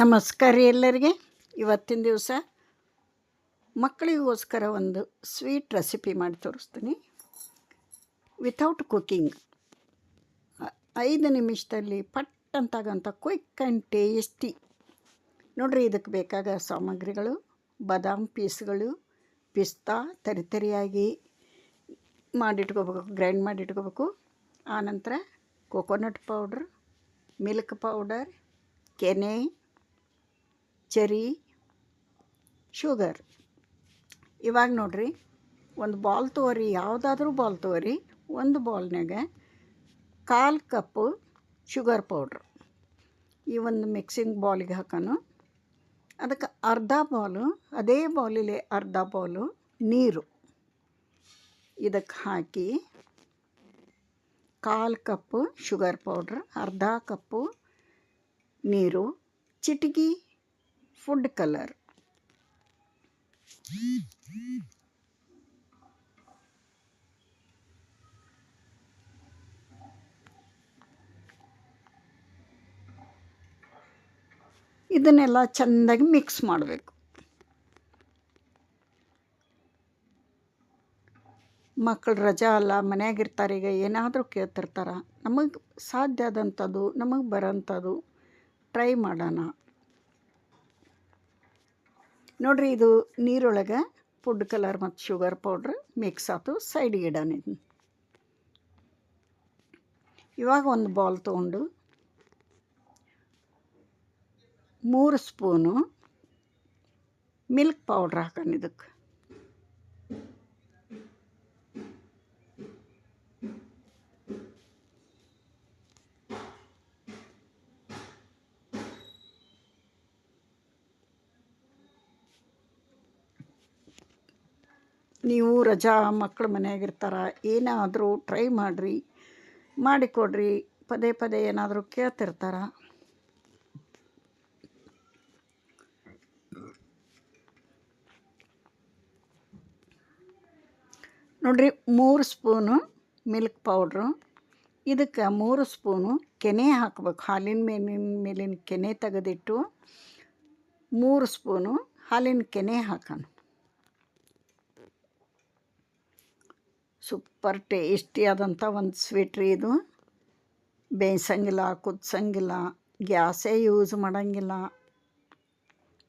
ನಮಸ್ಕಾರ ರೀ ಎಲ್ಲರಿಗೆ. ಇವತ್ತಿನ ದಿವಸ ಮಕ್ಕಳಿಗೋಸ್ಕರ ಒಂದು ಸ್ವೀಟ್ ರೆಸಿಪಿ ಮಾಡಿ ತೋರಿಸ್ತೀನಿ. ವಿತೌಟ್ ಕುಕ್ಕಿಂಗ್ ಐದು ನಿಮಿಷದಲ್ಲಿ ಪಟ್ ಅಂತಾಗಂಥ ಕ್ವಿಕ್ ಆ್ಯಂಡ್ ಟೇಸ್ಟಿ ನೋಡ್ರಿ, ಇದಕ್ಕೆ ಬೇಕಾದ ಸಾಮಗ್ರಿಗಳು, ಬಾದಾಮ್ ಪೀಸ್ಗಳು, ಪಿಸ್ತಾ ತರಿತರಿಯಾಗಿ ಮಾಡಿಟ್ಕೋಬೇಕು ಗ್ರೈಂಡ್ ಮಾಡಿಟ್ಕೋಬೇಕು. ಆನಂತರ ಕೋಕೋನಟ್ ಪೌಡ್ರ್ ಮಿಲ್ಕ್ ಪೌಡರ್ ಕೆನೆ ಚೆರಿ ಶುಗರ್. ಇವಾಗ ನೋಡಿರಿ, ಒಂದು ಬಾಲ್ ತೋರಿ ಯಾವುದಾದ್ರೂ ಬಾಲ್ ತೋರಿ ಒಂದು ಬಾಲ್ನಾಗ ಕಾಲು ಕಪ್ಪು ಶುಗರ್ ಪೌಡ್ರ್. ಈ ಒಂದು ಮಿಕ್ಸಿಂಗ್ ಬಾಲಿಗೆ ಹಾಕೋನು, ಅದಕ್ಕೆ ಅರ್ಧ ಬಾಲು, ಅದೇ ಬಾಲಿಲೆ ಅರ್ಧ ಬಾಲು ನೀರು. ಇದಕ್ಕೆ ಹಾಕಿ ಕಾಲು ಕಪ್ಪು ಶುಗರ್ ಪೌಡ್ರ್, ಅರ್ಧ ಕಪ್ಪು ನೀರು, ಚಿಟಕಿ ಫುಡ್ ಕಲರ್. ಇದನ್ನೆಲ್ಲ ಚೆಂದಾಗಿ ಮಿಕ್ಸ್ ಮಾಡಬೇಕು. ಮಕ್ಕಳು ರಜಾ ಅಲ್ಲ, ಮನೆಯಾಗಿರ್ತಾರೆ, ಈಗ ಏನಾದರೂ ಕೇಳ್ತಿರ್ತಾರೆ. ನಮಗೆ ಸಾಧ್ಯ ಆದಂಥದ್ದು, ನಮಗೆ ಬರೋಂಥದ್ದು, ಟ್ರೈ ಮಾಡೋಣ. ನೋಡ್ರಿ ಇದು ನೀರೊಳಗೆ ಫುಡ್ ಕಲರ್ ಮತ್ತು ಶುಗರ್ ಪೌಡ್ರ್ ಮಿಕ್ಸ್ ಆಯ್ತು ಸೈಡಿಗೆ ಇಡೋಣ ಇದನ್ನ ಇವಾಗ ಒಂದು ಬಾಲ್ ತೊಗೊಂಡು ಮೂರು ಸ್ಪೂನು ಮಿಲ್ಕ್ ಪೌಡ್ರ್ ಹಾಕೋಣ ಇದಕ್ಕೆ. ನೀವು ರಜಾ ಮಕ್ಕಳು ಮನೆಯಾಗಿರ್ತಾರ, ಏನಾದರೂ ಟ್ರೈ ಮಾಡಿರಿ ಮಾಡಿಕೊಡ್ರಿ ಪದೇ ಪದೇ ಏನಾದರೂ ಕೇಳ್ತಿರ್ತಾರ? ನೋಡ್ರಿ, ಮೂರು ಸ್ಪೂನು ಮಿಲ್ಕ್ ಪೌಡ್ರು, ಇದಕ್ಕೆ ಮೂರು ಸ್ಪೂನು ಕೆನೆ ಹಾಕ್ಬೇಕು, ಹಾಲಿನ ಮೇಲಿನ ಮೇಲಿನ ಕೆನೆ ತೆಗೆದಿಟ್ಟು ಮೂರು ಸ್ಪೂನು ಹಾಲಿನ ಕೆನೆ ಹಾಕೋಣ. ಸೂಪರ್ ಟೇಸ್ಟಿ ಆದಂಥ ಒಂದು ಸ್ವೀಟ್ ರೀ ಇದು. ಬೇಯಿಸಂಗಿಲ್ಲ, ಕುದಿಸಂಗಿಲ್ಲ, ಗ್ಯಾಸೇ ಯೂಸ್ ಮಾಡೋಂಗಿಲ್ಲ.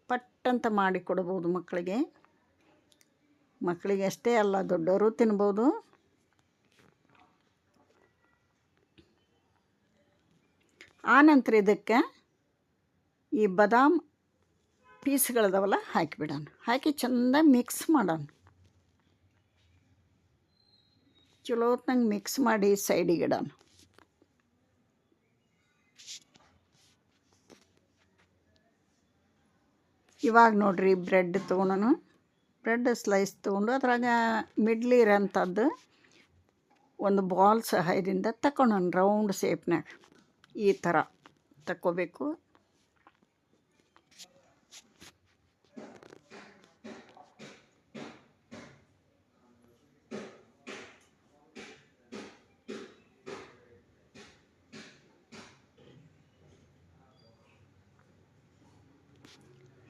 ಪಟ್ಟಂತ ಮಾಡಿ ಕೊಡ್ಬೋದು ಮಕ್ಕಳಿಗೆ. ಮಕ್ಕಳಿಗೆ ಅಷ್ಟೇ ಅಲ್ಲ ದೊಡ್ಡವರು ತಿನ್ಬೋದು. ಆನಂತರ ಇದಕ್ಕೆ ಈ ಬದಾಮ್ ಪೀಸ್ಗಳದವಲ್ಲ ಹಾಕಿಬಿಡೋಣ ಹಾಕಿ ಚೆಂದ ಮಿಕ್ಸ್ ಮಾಡೋಣ. ಚಲೋ ಹೊತ್ನಂಗೆ ಮಿಕ್ಸ್ ಮಾಡಿ ಸೈಡಿಗೆ ಇಡೋಣ ಇವಾಗ ನೋಡ್ರಿ ಬ್ರೆಡ್ ತೊಗೊಂಡು ಬ್ರೆಡ್ ಸ್ಲೈಸ್ ತೊಗೊಂಡು ಅದ್ರಾಗ ಮಿಡ್ಲಿ ಇರೋಂಥದ್ದು ಒಂದು ಬಾಲ್ ಸಹಾಯದಿಂದ ತಕೊಂಡು ರೌಂಡ್ ಶೇಪ್ನಾಗ ಈ ಥರ ತಗೋಬೇಕು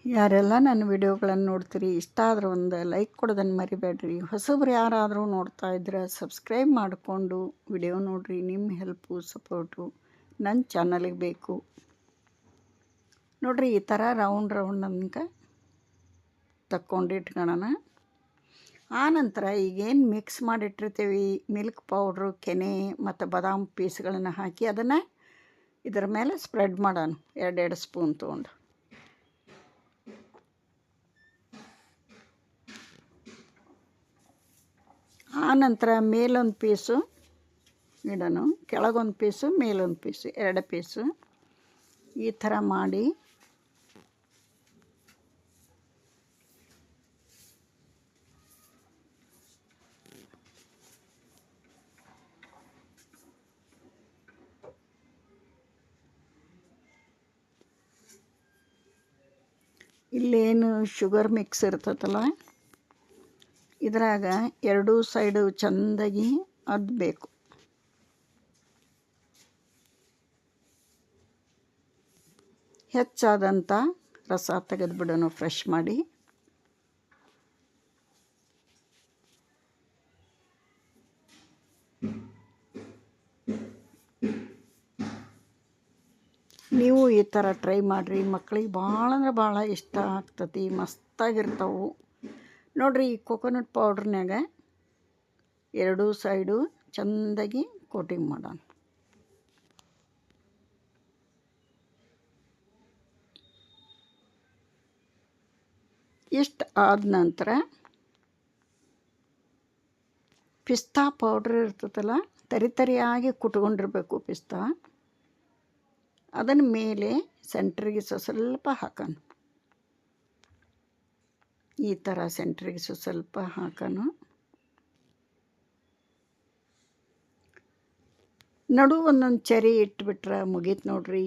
ಯಾರೆಲ್ಲ ನನ್ನ ವಿಡಿಯೋಗಳನ್ನು ನೋಡ್ತೀರಿ, ಇಷ್ಟ ಆದರೆ ಒಂದು ಲೈಕ್ ಕೊಡೋದನ್ನು ಮರಿಬೇಡ್ರಿ. ಹೊಸಬ್ರು ಯಾರಾದರೂ ನೋಡ್ತಾ ಇದ್ರೆ ಸಬ್ಸ್ಕ್ರೈಬ್ ಮಾಡಿಕೊಂಡು ವಿಡಿಯೋ ನೋಡಿರಿ. ನಿಮ್ಮ ಹೆಲ್ಪು, ಸಪೋರ್ಟು ನನ್ನ ಚಾನಲಿಗೆ ಬೇಕು. ನೋಡಿರಿ, ಈ ಥರ ರೌಂಡ್ ರೌಂಡ್ ಅಂತ ತಕ್ಕೊಂಡು ಆನಂತರ ಈಗೇನು ಮಿಕ್ಸ್ ಮಾಡಿಟ್ಟಿರ್ತೀವಿ, ಮಿಲ್ಕ್ ಪೌಡ್ರು, ಕೆನೆ ಮತ್ತು ಬಾದಾಮ್ ಪೀಸ್ಗಳನ್ನು ಹಾಕಿ ಅದನ್ನು ಇದರ ಮೇಲೆ ಸ್ಪ್ರೆಡ್ ಮಾಡೋಣ. ಎರಡೆರಡು ಸ್ಪೂನ್ ತೊಗೊಂಡು. ಆನಂತರ ಮೇಲೊಂದು ಪೀಸು ಇಡೋಣ ಕೆಳಗೊಂದು ಪೀಸು, ಮೇಲೊಂದು ಪೀಸು, ಎರಡು ಪೀಸು. ಈ ಥರ ಮಾಡಿ. ಇಲ್ಲೇನು ಶುಗರ್ ಮಿಕ್ಸ್ ಇರ್ತೈತಲ್ಲ ಇದ್ರಾಗ ಎರಡೂ ಸೈಡು ಚೆಂದಾಗಿ ಅದ್ಬೇಕು. ಹೆಚ್ಚಾದಂಥ ರಸ ತೆಗೆದುಬಿಡೋಣ, ಫ್ರೆಶ್ ಮಾಡಿ. ನೀವು ಈ ಥರ ಟ್ರೈ ಮಾಡಿರಿ. ಮಕ್ಳಿಗೆ ಭಾಳ ಅಂದ್ರೆ ಭಾಳ ಇಷ್ಟ ಆಗ್ತತಿ ಮಸ್ತಾಗಿರ್ತಾವೆ ನೋಡಿರಿ ಈ ಕೊಕೊನಟ್ ಪೌಡ್ರ್ನ್ಯಾಗ ಎರಡೂ ಸೈಡು ಚೆಂದಾಗಿ ಕೋಟಿಂಗ್ ಮಾಡೋಣ. ಇಷ್ಟು ಆದ ನಂತರ ಪಿಸ್ತಾ ಪೌಡ್ರ್ ಇರ್ತದಲ್ಲ, ತರಿ ತರಿಯಾಗಿ ಕುಟ್ಕೊಂಡಿರಬೇಕು ಪಿಸ್ತಾ. ಅದನ್ನ ಮೇಲೆ ಸೆಂಟ್ರಿಗೆ ಸ್ವಲ್ಪ ಹಾಕೋಣ. ಈ ಥರ ಸೆಂಟ್ರಿಗೆ ಸ್ವಲ್ಪ ಹಾಕೋಣ ನಡು ಒಂದೊಂದು ಚರಿ ಇಟ್ಬಿಟ್ರೆ ಮುಗೀತು ನೋಡ್ರಿ.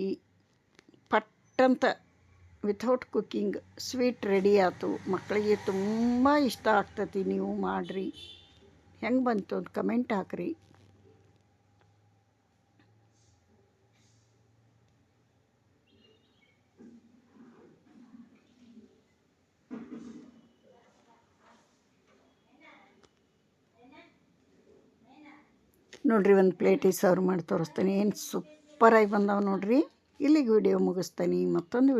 ಪಟ್ಟಂತ ವಿಥೌಟ್ ಕುಕ್ಕಿಂಗ್ ಸ್ವೀಟ್ ರೆಡಿ ಆಯ್ತು ಮಕ್ಕಳಿಗೆ ತುಂಬ ಇಷ್ಟ ಆಗ್ತತಿ ನೀವು ಮಾಡಿರಿ. ಹೆಂಗೆ ಬಂತು ಅಂತ ಕಮೆಂಟ್ ಹಾಕ್ರಿ. ನೋಡಿರಿ ಒಂದು ಪ್ಲೇಟಿಗೆ ಸರ್ವ್ ಮಾಡಿ ತೋರಿಸ್ತೀನಿ. ಏನು ಸೂಪರಾಗಿ ಬಂದಾವೆ ನೋಡಿರಿ. ಇಲ್ಲಿಗೆ ವಿಡಿಯೋ ಮುಗಿಸ್ತೀನಿ. ಮತ್ತೊಂದು